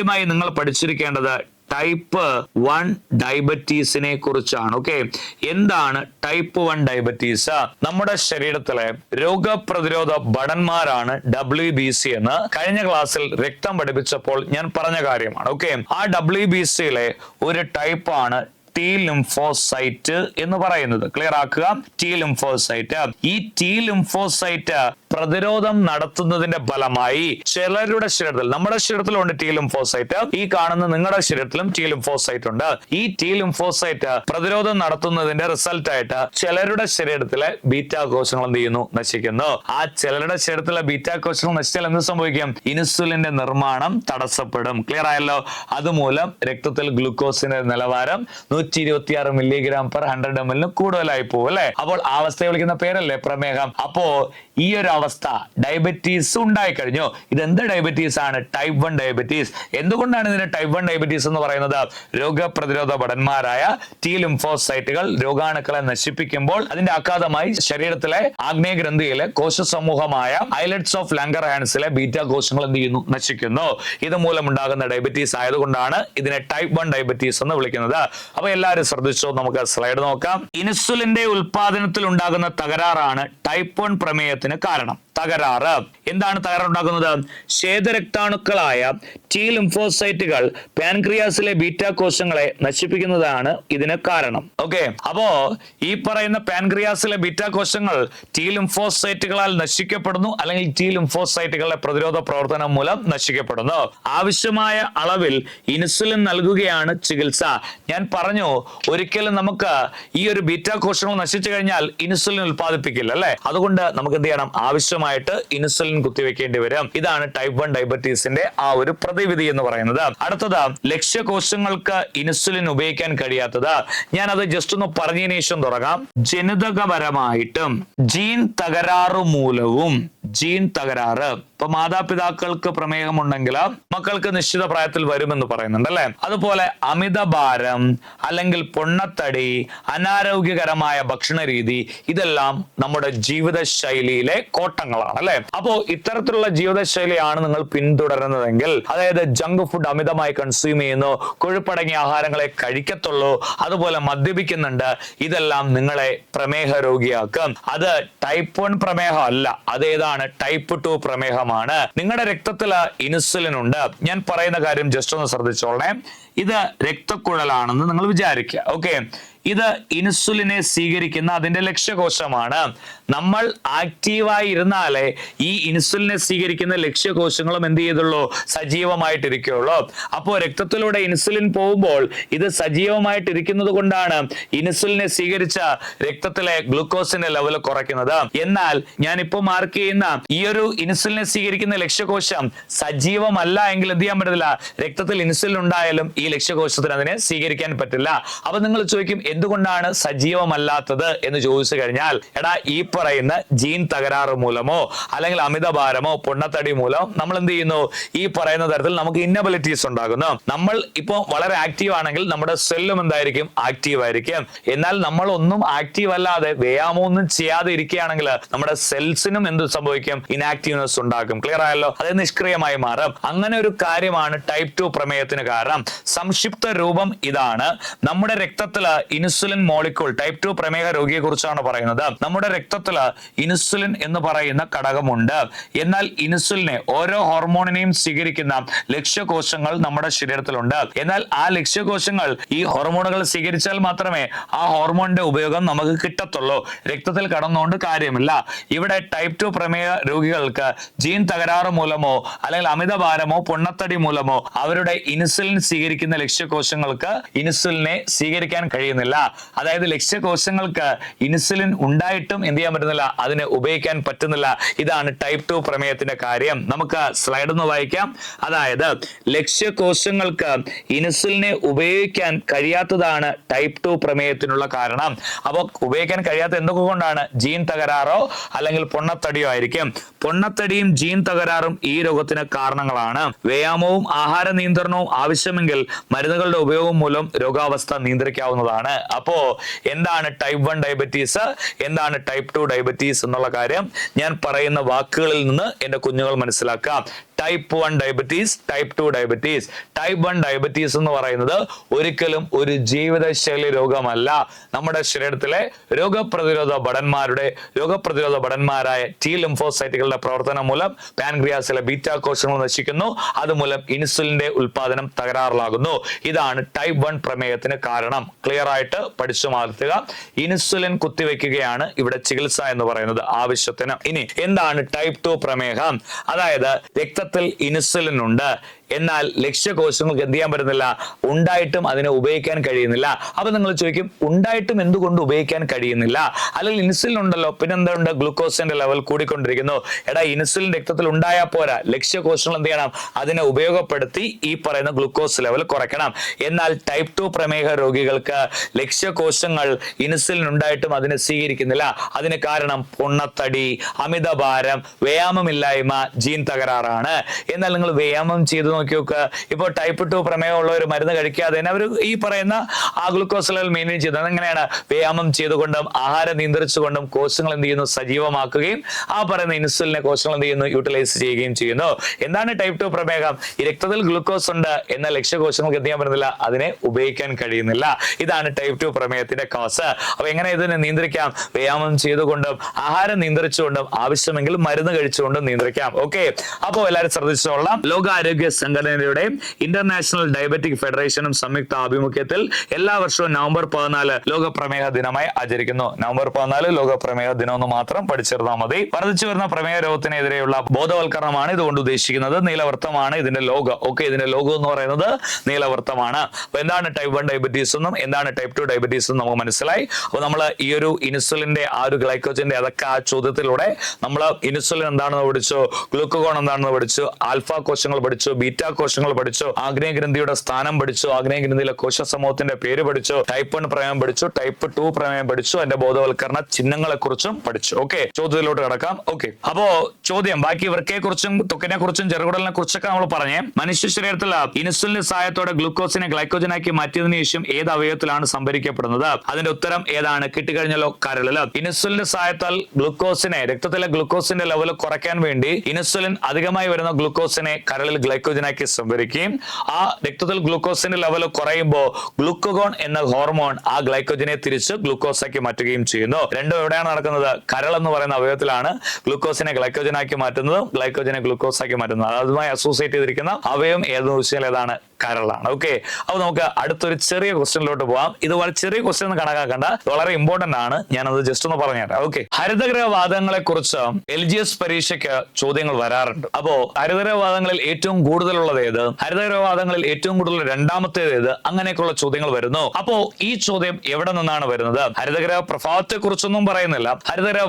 ആദ്യമായി നിങ്ങൾ പഠിച്ചിരിക്കേണ്ടത് ടൈപ്പ് വൺ ഡയബറ്റീസിനെ കുറിച്ചാണ് ഓക്കെ എന്താണ് ടൈപ്പ് വൺ ഡയബറ്റീസ്? നമ്മുടെ ശരീരത്തിലെ രോഗപ്രതിരോധ ഭടന്മാരാണ് ഡബ്ല്യു ബി സി എന്ന് കഴിഞ്ഞ ക്ലാസ്സിൽ രക്തം പഠിപ്പിച്ചപ്പോൾ ഞാൻ പറഞ്ഞ കാര്യമാണ് ഓക്കെ ആ ഡബ്ല്യു ബി സിയിലെ ഒരു ടൈപ്പാണ് ടി ലിംഫോസൈറ്റ് എന്ന് പറയുന്നത്. ക്ലിയർ ആക്കുക? ടി ലിംഫോസൈറ്റ് ഈ ടി ലിംഫോസൈറ്റ് പ്രതിരോധം നടത്തുന്നതിന്റെ ഫലമായി ചിലരുടെ ശരീരത്തിൽ നമ്മുടെ ശരീരത്തിലുണ്ട് ടി ലിംഫോസൈറ്റ് ഈ കാണുന്ന നിങ്ങളുടെ ശരീരത്തിലും ടി ലിംഫോസൈറ്റ് ഉണ്ട്. ഈ ടി ലിംഫോസൈറ്റ് പ്രതിരോധം നടത്തുന്നതിന്റെ റിസൾട്ട് ആയിട്ട് ചിലരുടെ ശരീരത്തിലെ ബീറ്റാ കോശങ്ങൾ എന്ത് ചെയ്യുന്നു? നശിക്കുന്നു. ആ ചിലരുടെ ശരീരത്തിലെ ബീറ്റാ കോശങ്ങൾ നശിച്ചാൽ എന്ത് സംഭവിക്കും? ഇൻസുലിന്റെ നിർമ്മാണം തടസ്സപ്പെടും. ക്ലിയർ ആയല്ലോ? അതുമൂലം രക്തത്തിൽ ഗ്ലൂക്കോസിന്റെ നിലവാരം നൂറ്റി ഇരുപത്തി ആറ് മില്ലിഗ്രാം പെർ ഹൺഡ്രഡ് എം എല്ലിന് കൂടുതലായി പോകും അല്ലെ? അപ്പോൾ ആ അവസ്ഥയെ വിളിക്കുന്ന പേരല്ലേ പ്രമേഹം. അപ്പോ ഈ ഒരു അവസ്ഥ ഡയബറ്റീസ് ഉണ്ടായിക്കഴിഞ്ഞു. ഇത് എന്ത് ഡയബറ്റീസ് ആണ്? ടൈപ്പ് വൺ ഡയബറ്റീസ് എന്തുകൊണ്ടാണ് ഇതിന് ടൈപ്പ് വൺ ഡയബറ്റീസ് എന്ന് പറയുന്നത്? രോഗപ്രതിരോധ ഭടന്മാരായ ടി ലിംഫോസൈറ്റുകൾ രോഗാണുക്കളെ നശിപ്പിക്കുമ്പോൾ അതിന്റെ ആഘാതമായി ശരീരത്തിലെ ആഗ്നേയഗ്രന്ഥിയിലെ കോശ സമൂഹമായ ഐലറ്റ്സ് ഓഫ് ലങ്കർ ഹാൻസിലെ ബീറ്റ കോശങ്ങൾ എന്ത് ചെയ്യുന്നു? നശിക്കുന്നു. ഇത് മൂലമുണ്ടാകുന്ന ഡയബറ്റീസ് ആയതുകൊണ്ടാണ് ഇതിനെ ടൈപ്പ് വൺ ഡയബറ്റീസ് എന്ന് വിളിക്കുന്നത്. അപ്പൊ എല്ലാവരും ശ്രദ്ധിച്ചോ? നമുക്ക് സ്ലൈഡ് നോക്കാം. ഇൻസുലിന്റെ ഉൽപാദനത്തിൽ ഉണ്ടാകുന്ന തകരാറാണ് ടൈപ്പ് വൺ പ്രമേയത്തിന് കാരണം. തകരാറ്. എന്താണ് തകരാറുണ്ടാക്കുന്നത് ശ്വേതരക്താണുക്കളായ ടി ലിംഫോസൈറ്റുകൾ പാൻക്രിയാസിലെ ബീറ്റ കോശങ്ങളെ നശിപ്പിക്കുന്നതാണ് ഇതിന് കാരണം. ഓക്കെ അപ്പോ ഈ പറയുന്ന പാൻക്രിയാസിലെ ബീറ്റ കോശങ്ങൾ ടി ലിംഫോസൈറ്റുകളാൽ നശിക്കപ്പെടുന്നു അല്ലെങ്കിൽ ടി ലിംഫോസൈറ്റുകളുടെ പ്രതിരോധ പ്രവർത്തനം മൂലം നശിക്കപ്പെടുന്നു. ആവശ്യമായ അളവിൽ ഇൻസുലിൻ നൽകുകയാണ് ചികിത്സ. ഞാൻ പറഞ്ഞു ഒരിക്കലും നമുക്ക് ഈ ഒരു ബീറ്റ കോശങ്ങൾ നശിച്ചു കഴിഞ്ഞാൽ ഇൻസുലിൻ ഉൽപ്പാദിപ്പിക്കില്ല അല്ലെ? അതുകൊണ്ട് നമുക്ക് എന്ത് ചെയ്യണം ആവശ്യമായിട്ട് ഇൻസുലിൻ കുത്തിവെക്കേണ്ടി വരും. ഇതാണ് ടൈപ്പ് വൺ ഡയബറ്റീസിന്റെ ആ ഒരു പ്രതിവിധി എന്ന് പറയുന്നത്. അടുത്തത് ലക്ഷ്യകോശങ്ങൾക്ക് ഇൻസുലിൻ ഉപയോഗിക്കാൻ കഴിയാത്തത്. ഞാൻ അത് ജസ്റ്റ് ഒന്ന് പറഞ്ഞതിനു ശേഷം തുടങ്ങാം. ജനിതകപരമായിട്ടും ജീൻ തകരാറ് മൂലവും ജീൻ തകരാറ്. ഇപ്പൊ മാതാപിതാക്കൾക്ക് പ്രമേഹമുണ്ടെങ്കിൽ മക്കൾക്ക് നിശ്ചിത പ്രായത്തിൽ വരുമെന്ന് പറയുന്നുണ്ട് അല്ലെ? അതുപോലെ അമിത ഭാരം അല്ലെങ്കിൽ പൊണ്ണത്തടി അനാരോഗ്യകരമായ ഭക്ഷണ രീതി ഇതെല്ലാം നമ്മുടെ ജീവിത ശൈലിയിലെ കോട്ടങ്ങളാണ് അല്ലെ? അപ്പോ ഇത്തരത്തിലുള്ള ജീവിതശൈലിയാണ് നിങ്ങൾ പിന്തുടരുന്നതെങ്കിൽ അതായത് ജങ്ക് ഫുഡ് അമിതമായി കൺസ്യൂം ചെയ്യുന്നു കൊഴുപ്പടങ്ങിയ ആഹാരങ്ങളെ കഴിക്കത്തുള്ളൂ അതുപോലെ മദ്യപിക്കുന്നുണ്ട് ഇതെല്ലാം നിങ്ങളെ പ്രമേഹ രോഗിയാക്കും അത് ടൈപ്പ് വൺ പ്രമേഹം അല്ല അതേതാണ് ടൈപ്പ് ടു പ്രമേഹമാണ്. നിങ്ങളുടെ രക്തത്തിൽ ഇൻസുലിൻ ഉണ്ട്. ഞാൻ പറയുന്ന കാര്യം ജസ്റ്റ് ഒന്ന് ശ്രദ്ധിച്ചോളേ ഇത് രക്തക്കുഴലാണെന്ന് നിങ്ങൾ വിചാരിക്കുക. ഓക്കെ ഇത് ഇൻസുലിനെ സ്വീകരിക്കുന്ന അതിന്റെ ലക്ഷ്യകോശമാണ്. നമ്മൾ ആക്റ്റീവായി ഇരുന്നാലേ ഈ ഇൻസുലിനെ സ്വീകരിക്കുന്ന ലക്ഷ്യകോശങ്ങളും എന്ത് ചെയ്തുള്ളൂ? സജീവമായിട്ടിരിക്കുള്ളൂ അപ്പോൾ രക്തത്തിലൂടെ ഇൻസുലിൻ പോകുമ്പോൾ ഇത് സജീവമായിട്ടിരിക്കുന്നത് കൊണ്ടാണ് ഇൻസുലിനെ സ്വീകരിച്ച രക്തത്തിലെ ഗ്ലൂക്കോസിന്റെ ലെവൽ കുറയ്ക്കുന്നത്. എന്നാൽ ഞാൻ ഇപ്പോൾ മാർക്ക് ചെയ്യുന്ന ഈ ഒരു ഇൻസുലിനെ സ്വീകരിക്കുന്ന ലക്ഷ്യകോശം സജീവമല്ല എങ്കിൽ എന്ത് ചെയ്യാൻ പറ്റത്തില്ല? രക്തത്തിൽ ഇൻസുലിൻ ഉണ്ടായാലും ഈ ലക്ഷ്യകോശത്തിന് അതിനെ സ്വീകരിക്കാൻ പറ്റില്ല. അപ്പൊ നിങ്ങൾ ചോദിക്കും എന്തുകൊണ്ടാണ് സജീവമല്ലാത്തത് എന്ന് ചോദിച്ചു കഴിഞ്ഞാൽ എടാ ഈ പറയുന്ന ജീൻ തകരാറ് മൂലമോ അല്ലെങ്കിൽ അമിതഭാരമോ പൊണ്ണത്തടി മൂലമോ നമ്മൾ എന്ത് ചെയ്യുന്നു? ഈ പറയുന്ന തരത്തിൽ നമുക്ക് ഇന്നബിലിറ്റീസ് ഉണ്ടാകുന്നു. നമ്മൾ ഇപ്പോൾ വളരെ ആക്റ്റീവ് ആണെങ്കിൽ നമ്മുടെ സെല്ലും എന്തായിരിക്കും? ആക്റ്റീവ് ആയിരിക്കും. എന്നാൽ നമ്മൾ ഒന്നും ആക്റ്റീവ് അല്ലാതെ വ്യായാമം ഒന്നും ചെയ്യാതെ ഇരിക്കുകയാണെങ്കിൽ നമ്മുടെ സെൽസിനും എന്ത് സംഭവിക്കും? ഇനാക്റ്റീവ്നെസ് ഉണ്ടാക്കും ക്ലിയർ ആയല്ലോ? അത് നിഷ്ക്രിയമായി മാറും. അങ്ങനെ ഒരു കാര്യമാണ് ടൈപ്പ് ടു പ്രമേയത്തിന് കാരണം. സംക്ഷിപ്ത രൂപം ഇതാണ്. നമ്മുടെ രക്തത്തിൽ ഇൻസുലിൻ മോളിക്കൂൾ ടൈപ്പ് ടു പ്രമേഹ രോഗിയെ കുറിച്ചാണ് പറയുന്നത്. നമ്മുടെ രക്തത്തിൽ ഇൻസുലിൻ എന്ന് പറയുന്ന ഘടകമുണ്ട്. എന്നാൽ ഇൻസുലിനെ ഓരോ ഹോർമോണിനെയും സ്വീകരിക്കുന്ന ലക്ഷ്യകോശങ്ങൾ നമ്മുടെ ശരീരത്തിലുണ്ട്. എന്നാൽ ആ ലക്ഷ്യകോശങ്ങൾ ഈ ഹോർമോണുകൾ സ്വീകരിച്ചാൽ മാത്രമേ ആ ഹോർമോണിന്റെ ഉപയോഗം നമുക്ക് കിട്ടത്തുള്ളൂ. രക്തത്തിൽ കടന്നുകൊണ്ട് കാര്യമില്ല. ഇവിടെ ടൈപ്പ് ടു പ്രമേഹ രോഗികൾക്ക് ജീൻ തകരാറ് മൂലമോ അല്ലെങ്കിൽ അമിതഭാരമോ പൊണ്ണത്തടി മൂലമോ അവരുടെ ഇൻസുലിൻ സ്വീകരിക്കുന്ന ലക്ഷ്യകോശങ്ങൾക്ക് ഇൻസുലിനെ സ്വീകരിക്കാൻ കഴിയുന്നില്ല. അതായത് ലക്ഷ്യകോശങ്ങൾക്ക് ഇൻസുലിൻ ഉണ്ടായിട്ടും എന്ത് ചെയ്യാൻ പറ്റുന്നില്ല അതിനെ ഉപയോഗിക്കാൻ പറ്റുന്നില്ല. ഇതാണ് ടൈപ്പ് ടു പ്രമേയത്തിന്റെ കാര്യം. നമുക്ക് സ്ലൈഡ് ഒന്ന് വായിക്കാം. അതായത് ലക്ഷ്യകോശങ്ങൾക്ക് ഇൻസുലിനെ ഉപയോഗിക്കാൻ കഴിയാത്തതാണ് ടൈപ്പ് ടു പ്രമേയത്തിനുള്ള കാരണം. അപ്പോൾ ഉപയോഗിക്കാൻ കഴിയാത്ത എന്തൊക്കെ കൊണ്ടാണ് ജീൻ തകരാറോ അല്ലെങ്കിൽ പൊണ്ണത്തടിയോ ആയിരിക്കും. പൊണ്ണത്തടിയും ജീൻ തകരാറും ഈ രോഗത്തിന് കാരണങ്ങളാണ്. വ്യായാമവും ആഹാര നിയന്ത്രണവും ആവശ്യമെങ്കിൽ മരുന്നുകളുടെ ഉപയോഗം മൂലം രോഗാവസ്ഥ നിയന്ത്രിക്കാവുന്നതാണ്. അപ്പോ എന്താണ് ടൈപ്പ് വൺ ഡയബറ്റീസ് എന്താണ് ടൈപ്പ് ടു ഡയബറ്റീസ് എന്നുള്ള കാര്യം ഞാൻ പറയുന്ന വാക്കുകളിൽ നിന്ന് എന്റെ കുഞ്ഞുങ്ങൾ മനസ്സിലാക്കാം. Type one diabetes type two diabetes type one diabetes എന്ന് പറയുന്നത് ഒരിക്കലും ഒരു ജീവിതശൈലി രോഗമല്ല. നമ്മുടെ ശരീരത്തിലെ രോഗപ്രതിരോധ ഭടന്മാരുടെ രോഗപ്രതിരോധ ഭടന്മാരായ ടി ലിംഫോസൈറ്റുകളുടെ പ്രവർത്തനം മൂലം പാൻക്രിയാസിലെ ബീറ്റ കോശങ്ങൾ നശിക്കുന്നു. അതുമൂലം ഇൻസുലിന്റെ ഉൽപാദനം തകരാറിലാകുന്നു. ഇതാണ് ടൈപ്പ് വൺ പ്രമേയത്തിന് കാരണം. ക്ലിയർ ആയിട്ട് പഠിച്ചു മാറ്റുക. ഇൻസുലിൻ കുത്തിവെക്കുകയാണ് ഇവിടെ ചികിത്സ എന്ന് പറയുന്നത് ആവശ്യത്തിന്. ഇനി എന്താണ് ടൈപ്പ് ടു പ്രമേഹം? അതായത് രക്തത്തിൽ രക്തത്തിൽ ഇൻസുലിൻ ഉണ്ട്. എന്നാൽ ലക്ഷ്യകോശങ്ങൾക്ക് എന്ത് ചെയ്യാൻ പറ്റുന്നില്ല? ഉണ്ടായിട്ടും അതിനെ ഉപയോഗിക്കാൻ കഴിയുന്നില്ല. അപ്പൊ നിങ്ങൾ ചോദിക്കും ഉണ്ടായിട്ടും എന്തുകൊണ്ട് ഉപയോഗിക്കാൻ കഴിയുന്നില്ല? അല്ലെങ്കിൽ ഇൻസുലിൻ ഉണ്ടല്ലോ പിന്നെ എന്തുണ്ട് ഗ്ലൂക്കോസിന്റെ ലെവൽ കൂടിക്കൊണ്ടിരിക്കുന്നു. എടാ ഇൻസുലിൻ രക്തത്തിൽ ഉണ്ടായാൽ പോരാ. ലക്ഷ്യകോശങ്ങൾ എന്ത് ചെയ്യണം? അതിനെ ഉപയോഗപ്പെടുത്തി ഈ പറയുന്ന ഗ്ലൂക്കോസ് ലെവൽ കുറയ്ക്കണം. എന്നാൽ ടൈപ്പ് ടു പ്രമേഹ രോഗികൾക്ക് ലക്ഷ്യകോശങ്ങൾ ഇൻസുലിൻ ഉണ്ടായിട്ടും അതിനെ സ്വീകരിക്കുന്നില്ല. അതിന് കാരണം പൊണ്ണത്തടി അമിതഭാരം വ്യായാമമില്ലായ്മ ജീൻ തകരാറാണ്. എന്നാൽ നിങ്ങൾ വ്യായാമം ചെയ്ത് നോക്കി നോക്കുക ഇപ്പോൾ ടൈപ്പ് ടു ഒരു മരുന്ന് കഴിക്കാതെ തന്നെ അവർ ഈ പറയുന്ന ആ ഗ്ലൂക്കോസ് ലെവൽ മെയിന്റെയിൻ ചെയ്യുന്നത് എങ്ങനെയാണ് വ്യായാമം ചെയ്തുകൊണ്ടും ആഹാരം നിയന്ത്രിച്ചുകൊണ്ടും കോശങ്ങൾ എന്ത് ചെയ്യുന്നു? സജീവമാക്കുകയും ആ പറയുന്ന ഇൻസുലിനെ കോശങ്ങൾ എന്ത് ചെയ്യുന്നു? യൂട്ടിലൈസ് ചെയ്യുകയും ചെയ്യുന്നു. എന്താണ് ടൈപ്പ് ടു പ്രമേഹം? ഈ രക്തത്തിൽ ഗ്ലൂക്കോസ് ഉണ്ട് എന്ന ലക്ഷ്യകോശങ്ങൾക്ക് എന്ത് ചെയ്യാൻ പറ്റുന്നില്ല? അതിനെ ഉപയോഗിക്കാൻ കഴിയുന്നില്ല. ഇതാണ് ടൈപ്പ് ടു പ്രമേഹത്തിന്റെ കോസ് അപ്പൊ എങ്ങനെ ഇതിനെ നിയന്ത്രിക്കാം? വ്യായാമം ചെയ്തുകൊണ്ടും ആഹാരം നിയന്ത്രിച്ചുകൊണ്ടും ആവശ്യമെങ്കിൽ മരുന്ന് കഴിച്ചുകൊണ്ടും നിയന്ത്രിക്കാം. ഓക്കെ അപ്പോൾ എല്ലാവരും ശ്രദ്ധിച്ചോളാം. ലോകാരോഗ്യ സംഘടനയുടെയും ഇന്റർനാഷണൽ ഡയബറ്റിക് ഫെഡറേഷനും സംയുക്ത ആഭിമുഖ്യത്തിൽ എല്ലാ വർഷവും നവംബർ പതിനാല് ലോക പ്രമേഹ ദിനമായി ആചരിക്കുന്നു. നവംബർ പതിനാല് ലോക പ്രമേഹ ദിനം എന്ന് മാത്രം പഠിച്ചിരുന്നാൽ മതി. വർദ്ധിച്ചു വരുന്ന പ്രമേഹ രോഗത്തിനെതിരെയുള്ള ബോധവൽക്കരണമാണ് ഇതുകൊണ്ട് ഉദ്ദേശിക്കുന്നത്. നീലവൃത്തമാണ് ഇതിന്റെ ലോഗോ ഓക്കെ ഇതിന്റെ ലോഗോ എന്ന് പറയുന്നത് നീലവൃത്തമാണ് അപ്പൊ എന്താണ് ടൈപ്പ് വൺ ഡയബറ്റീസ് എന്നും എന്താണ് ടൈപ്പ് ടു ഡയബറ്റീസ് എന്നും നമുക്ക് മനസ്സിലായി. അപ്പൊ നമ്മൾ ഈ ഒരു ഇൻസുലിന്റെ ആ ഒരു ഗ്ലൈക്കോജന്റെ അതൊക്കെ ആ ചോദ്യത്തിലൂടെ നമ്മൾ ഇൻസുലിൻ എന്താണെന്ന് പഠിച്ചു ഗ്ലൂക്കോൺ എന്താണെന്ന് പഠിച്ചു ആൽഫ കോശങ്ങൾ പഠിച്ചു ബീറ്റ കോശങ്ങൾ പഠിച്ചു ആഗ്നേയ ഗ്രന്ഥിയുടെ സ്ഥാനം പഠിച്ചു ആഗ്നേയ ഗ്രന്ഥിയിലെ കോശ സമൂഹത്തിന്റെ പേര് പഠിച്ചു ടൈപ്പ് വൺ പ്രമേയം പഠിച്ചു ടൈപ്പ് ടു പ്രമേയം പഠിച്ചു അതിന്റെ ബോധവൽക്കരണ ചിഹ്നങ്ങളെ കുറിച്ചും പഠിച്ചു. ഓക്കെ ചോദ്യത്തിലോട്ട് കിടക്കാം. ഓക്കെ അപ്പോ ചോദ്യം ബാക്കി വൃക്കയെ കുറിച്ചും ത്വക്കിനെ കുറിച്ചും ചെറുകുടലിനെ കുറിച്ചൊക്കെ നമ്മൾ പറഞ്ഞേ. മനുഷ്യ ശരീരത്തിൽ ഇൻസുലിന്റെ സഹായത്തോടെ ഗ്ലൂക്കോസിനെ ഗ്ലൈക്കോജനാക്കി മാറ്റിയതിനു ശേഷം ഏത് അവയവത്തിലാണ് സംഭരിക്കപ്പെടുന്നത്? അതിന്റെ ഉത്തരം ഏതാണ്? കിട്ടിക്കഴിഞ്ഞാലോ കരളിൽ ഇൻസുലിന്റെ സഹായത്താൽ ഗ്ലൂക്കോസിനെ രക്തത്തിലെ ഗ്ലൂക്കോസിന്റെ ലെവൽ കുറയ്ക്കാൻ വേണ്ടി ഇൻസുലിൻ അധികമായി വരുന്ന ഗ്ലൂക്കോസിനെ കരളിൽ ഗ്ലൈക്കോജനാക്കി സംഭരിക്കുകയും ആ രക്തത്തിൽ ഗ്ലൂക്കോസിന്റെ ലെവൽ കുറയുമ്പോൾ ഗ്ലൂക്കോഗോൺ എന്ന ഹോർമോൺ ആ ഗ്ലൈക്കോജനെ തിരിച്ച് ഗ്ലൂക്കോസാക്കി മാറ്റുകയും ചെയ്യുന്നു. രണ്ടും എവിടെയാണ് നടക്കുന്നത്? കരൾ എന്ന് പറയുന്ന അവയവത്തിലാണ് ഗ്ലൂക്കോസിനെ ഗ്ലൈക്കോജനാക്കി മാറ്റുന്നതും ഗ്ലൈക്കോജനെ ഗ്ലൂക്കോസാക്കി മാറ്റുന്നതും. അതുമായി അസോസിയേറ്റ് ചെയ്തിരിക്കുന്ന അവയവം ഏതെന്ന് ചോദിച്ചാൽ ഏതാണ്? കരളാണ്. ഓക്കെ അപ്പൊ നമുക്ക് അടുത്തൊരു ചെറിയ ക്വസ്റ്റ്യനിലോട്ട് പോവാം. ഇത് വളരെ ചെറിയ ക്വസ്റ്റ്യൻ എന്ന് കണക്കാക്കണ്ട. വളരെ ഇമ്പോർട്ടന്റ് ആണ്. ഞാനത് ജസ്റ്റ് ഒന്ന് പറഞ്ഞുതരാം ഓക്കെ ഹരിതഗ്രഹവാദങ്ങളെ കുറിച്ച് എൽ ജി എസ് പരീക്ഷയ്ക്ക് ചോദ്യങ്ങൾ വരാറുണ്ട്. അപ്പോ ഹരിതഗ്രഹവാദങ്ങളിൽ ഏറ്റവും കൂടുതലുള്ളത് ഏത്? ഹരിതഗ്രഹവാദങ്ങളിൽ ഏറ്റവും കൂടുതൽ രണ്ടാമത്തേത് ഏത്? അങ്ങനെയൊക്കെയുള്ള ചോദ്യങ്ങൾ വരുന്നു. അപ്പോ ഈ ചോദ്യം എവിടെ നിന്നാണ് വരുന്നത്? ഹരിതഗ്രഹ പ്രഭാവത്തെ കുറിച്ചൊന്നും പറയുന്നില്ല. ഹരിതഗ്രഹ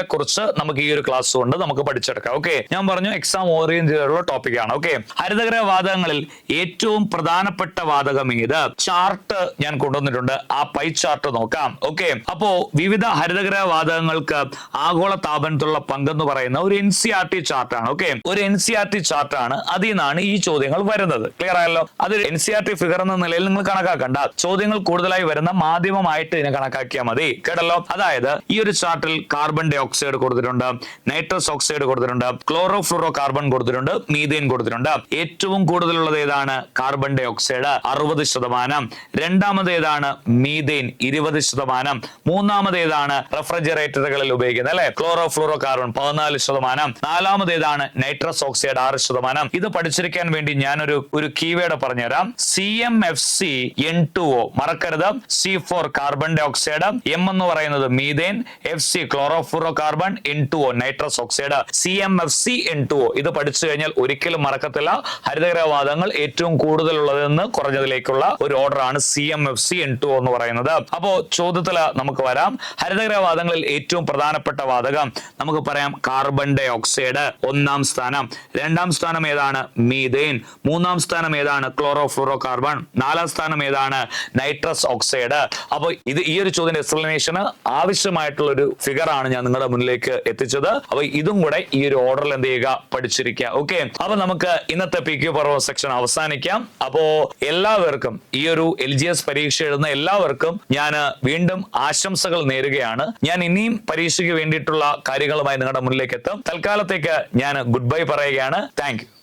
കുറിച്ച് നമുക്ക് ഈ ഒരു ക്ലാസ് കൊണ്ട് നമുക്ക് പഠിച്ചെടുക്കാം. ഓക്കെ ഞാൻ പറഞ്ഞു എക്സാം ഓറിയന്റ് ടോപ്പിക് ആണ്. ഓക്കെ ഹരിതഗ്രഹ വാതകങ്ങളിൽ ഏറ്റവും പ്രധാനപ്പെട്ട വാതകം ഏത്? ചാർട്ട് ഞാൻ കൊണ്ടുവന്നിട്ടുണ്ട്. ആ പൈ ചാർട്ട് നോക്കാം. ഓക്കെ. അപ്പോ വിവിധ ഹരിതഗ്രഹ വാതകങ്ങൾക്ക് ആഗോള താപനത്തിലുള്ള പങ്കെന്ന് പറയുന്ന ഒരു എൻ സി ആർ ടി ചാർട്ടാണ്. ഓക്കെ. ഒരു എൻ സി ആർ ടി ചാർട്ടാണ് അതിൽ നിന്നാണ് ഈ ചോദ്യങ്ങൾ വരുന്നത്. ക്ലിയർ ആയല്ലോ? അത് N C R T figure എന്ന നിലയിൽ നിങ്ങൾ കണക്കാക്കണ്ട. ചോദ്യങ്ങൾ കൂടുതലായി വരുന്ന മാധ്യമമായിട്ട് ഇതിനെ കണക്കാക്കിയാൽ മതി. കേട്ടല്ലോ? അതായത് ഈ ഒരു ചാർട്ടിൽ കാർബൺ ഡൈ ഓക്സൈഡ് കൊടുത്തിട്ടുണ്ട് നൈട്രസ് ഓക്സൈഡ് കൊടുത്തിട്ടുണ്ട് ക്ലോറോ ഫ്ലൂറോ കാർബൺ കൊടുത്തിട്ടുണ്ട് മീഥേൻ കൊടുത്തിട്ടുണ്ട്. ഏറ്റവും കൂടുതലുള്ളത് ഏതാണ്? കാർബൺ ഡൈ ഓക്സൈഡ് അറുപത് ശതമാനം. രണ്ടാമതേതാണ് മീതെയിൻ ഇരുപത് ശതമാനം. മൂന്നാമതേതാണ് റെഫ്രിജറേറ്ററുകളിൽ ഉപയോഗിക്കുന്നത് അല്ലെ? ക്ലോറോ ഫ്ലോറോ കാർബൺ പതിനാല് ശതമാനം. നാലാമതേതാണ് നൈട്രസ് ഓക്സൈഡ് ആറ് ശതമാനം. ഇത് പഠിച്ചിരിക്കാൻ വേണ്ടി ഞാനൊരു ഒരു കീവേഡ് പറഞ്ഞുതരാം. C M F C N two O മറക്കരുത്. C four carbon dioxide M എന്ന് പറയുന്നത് methane F C chlorofluorocarbon N two O nitrous oxide C M F C N two O ഇത് പഠിച്ചു കഴിഞ്ഞാൽ ഒരിക്കലും മറക്കത്തില്ല. ഹരിതഗ്രഹവാദങ്ങൾ ഏറ്റവും കൂടുതലുള്ളതെന്ന് കുറഞ്ഞതിലേക്കുള്ള ഒരു ഓർഡറാണ് C M F C N two എന്ന് പറയുന്നത്. അപ്പോ ചോദ്യത്തിൽ നമുക്ക് വരാം. ഹരിതഗ്രഹവാദങ്ങളിൽ ഏറ്റവും പ്രധാനപ്പെട്ട വാതകം നമുക്ക് പറയാം കാർബൺ ഡൈ ഓക്സൈഡ് ഒന്നാം സ്ഥാനം. രണ്ടാം സ്ഥാനം ഏതാണ്? മീതെയിൻ മൂന്നാം സ്ഥാനം ഏതാണ്? ക്ലോറോ ഫ്ലൂറോ കാർബൺ നാലാം സ്ഥാനം ഏതാണ്? നൈട്രസ് ഓക്സൈഡ് അപ്പോൾ ഇത് ഈ ഒരു ചോദ്യം എക്സ്പ്ലനേഷന് ആവശ്യമായിട്ടുള്ള ഒരു ഫിഗർ ആണ് ഞാൻ നിങ്ങളുടെ മുന്നിലേക്ക് എത്തിച്ചത്. അപ്പൊ ഇതും കൂടെ ഈ ഒരു ഓർഡറിൽ എന്ത് ചെയ്യുക? പഠിച്ചിരിക്കുക. ഓക്കെ അപ്പൊ നമുക്ക് ഇന്നത്തെ പി ക്യു പർവ സെക്ഷൻ അവസാനിക്കാം. അപ്പോ എല്ലാവർക്കും ഈ ഒരു എൽ ജി എസ് പരീക്ഷ എഴുതുന്ന എല്ലാവർക്കും ഞാൻ വീണ്ടും ആശംസകൾ നേരുകയാണ്. ഞാൻ ഇനിയും പരീക്ഷയ്ക്ക് വേണ്ടിയിട്ടുള്ള കാര്യങ്ങളുമായി നിങ്ങളുടെ മുന്നിലേക്ക് എത്തും. തൽക്കാലത്തേക്ക് ഞാൻ ഗുഡ് ബൈ പറയുകയാണ്. താങ്ക്